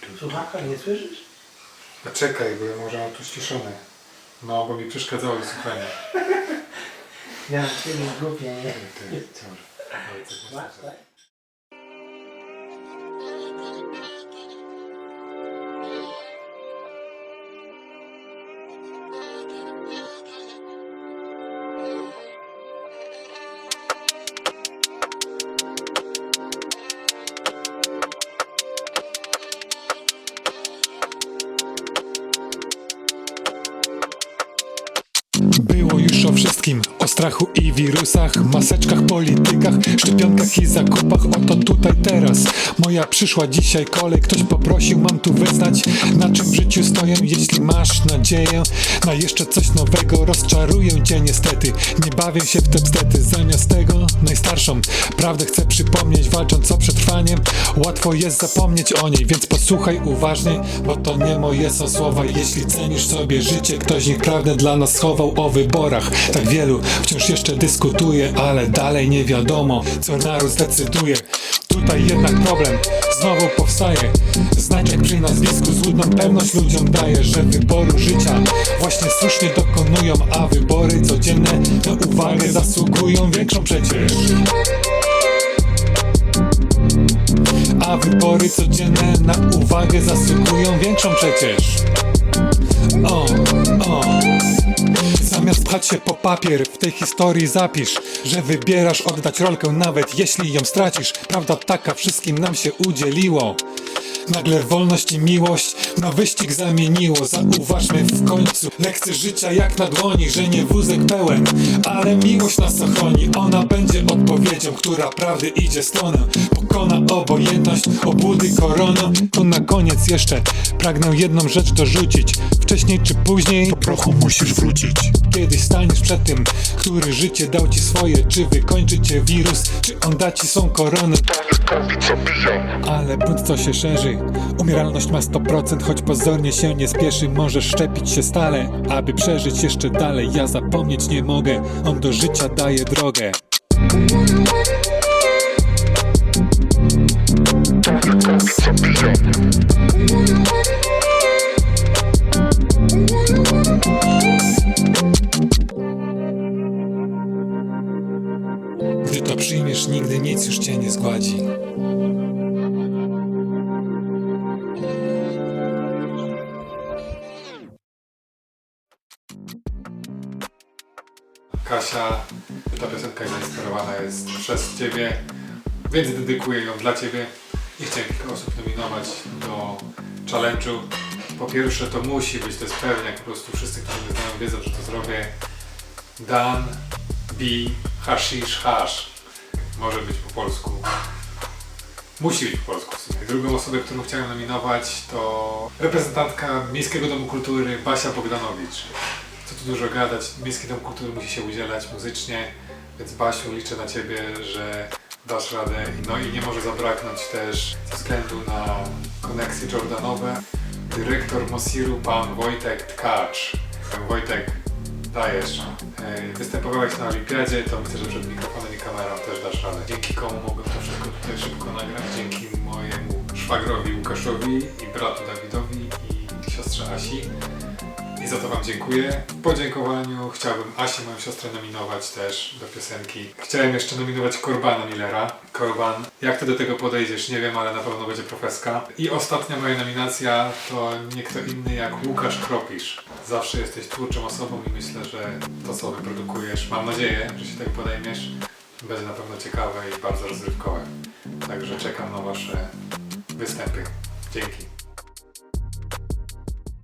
tu, tu. Słuchawka nie słyszysz? A czekaj, bo ja może mam tu ściszone. No, bo mi przeszkadzało słuchanie. Ja ciebie głupie, nie? Ty, dobra. Tak? Wszystkim, o strachu i wirusach, maseczkach, politykach, szczepionkach i zakupach. Oto tutaj teraz moja przyszła dzisiaj kolej. Ktoś poprosił, mam tu wyznać, na czym w życiu stoję. Jeśli masz nadzieję na jeszcze coś nowego, rozczaruję cię niestety. Nie bawię się w te bstety, zamiast tego najstarszą prawdę chcę przypomnieć, walcząc o przetrwanie. Łatwo jest zapomnieć o niej, więc posłuchaj uważnie, bo to nie moje są słowa. Jeśli cenisz sobie życie, ktoś ich prawdę dla nas schował o wyborach. Tak wielu wciąż jeszcze dyskutuje, ale dalej nie wiadomo, co naród zdecyduje. Tutaj jednak problem znowu powstaje. Znaczek przy nazwisku złudną pewność ludziom daje, że wyboru życia właśnie słusznie dokonują, a wybory codzienne na uwagę zasługują większą przecież. A wybory codzienne na uwagę zasługują większą przecież. O, o. Zamiast pchać się po papier, w tej historii zapisz, że wybierasz oddać rolkę, nawet jeśli ją stracisz. Prawda taka wszystkim nam się udzieliło. Nagle wolność i miłość na wyścig zamieniło. Zauważmy w końcu lekcje życia jak na dłoni, że nie wózek pełen, ale miłość nas ochroni. Ona będzie odpowiedzią, która prawdy idzie stronę. Pokona obojętność, obłudy koroną. To na koniec jeszcze pragnę jedną rzecz dorzucić. Wcześniej czy później do prochu musisz wrócić. Kiedyś staniesz przed tym, który życie dał ci swoje. Czy wykończy cię wirus, czy on da ci są korony. Ale bunt co się szerzy Umieralność ma 100% Choć pozornie się nie spieszy Możesz szczepić się stale Aby przeżyć jeszcze dalej Ja zapomnieć nie mogę On do życia daje drogę. Gdy to przyjmiesz Nigdy nic już cię nie zgładzi Kasia, ta piosenka zainspirowana jest przez Ciebie, więc dedykuję ją dla Ciebie i chciałem kilka osób nominować do challenge'u. Po pierwsze to musi być, to jest pewnie, po prostu wszyscy, którzy mnie znają wiedzą, że to zrobię. Dan, B, Hashish, Hash. Może być po polsku. Musi być po polsku w sumie. Drugą osobę, którą chciałem nominować to reprezentantka Miejskiego Domu Kultury Basia Bogdanowicz. Co tu dużo gadać, Miejski Dom Kultury musi się udzielać muzycznie, więc Basiu liczę na Ciebie, że dasz radę. No i nie może zabraknąć też ze względu na koneksje Jordanowe dyrektor Mosiru, pan Wojtek Tkacz. Wojtek, dajesz. Ej, Występowałeś na Olimpiadzie, to myślę, że przed mikrofonem i kamerą też dasz radę. Dzięki komu mogłem to wszystko tutaj szybko nagrać? Dzięki mojemu szwagrowi Łukaszowi i bratu Dawidowi i siostrze Asi. I za to Wam dziękuję. W podziękowaniu chciałbym Asię, moją siostrę, nominować też do piosenki. Chciałem jeszcze nominować Korbana Millera. Korban, jak Ty do tego podejdziesz, nie wiem, ale na pewno będzie profeska. I ostatnia moja nominacja to nie kto inny jak Łukasz Kropisz. Zawsze jesteś twórczą osobą i myślę, że to co wyprodukujesz, mam nadzieję, że się tego podejmiesz, będzie na pewno ciekawe i bardzo rozrywkowe. Także czekam na Wasze występy. Dzięki.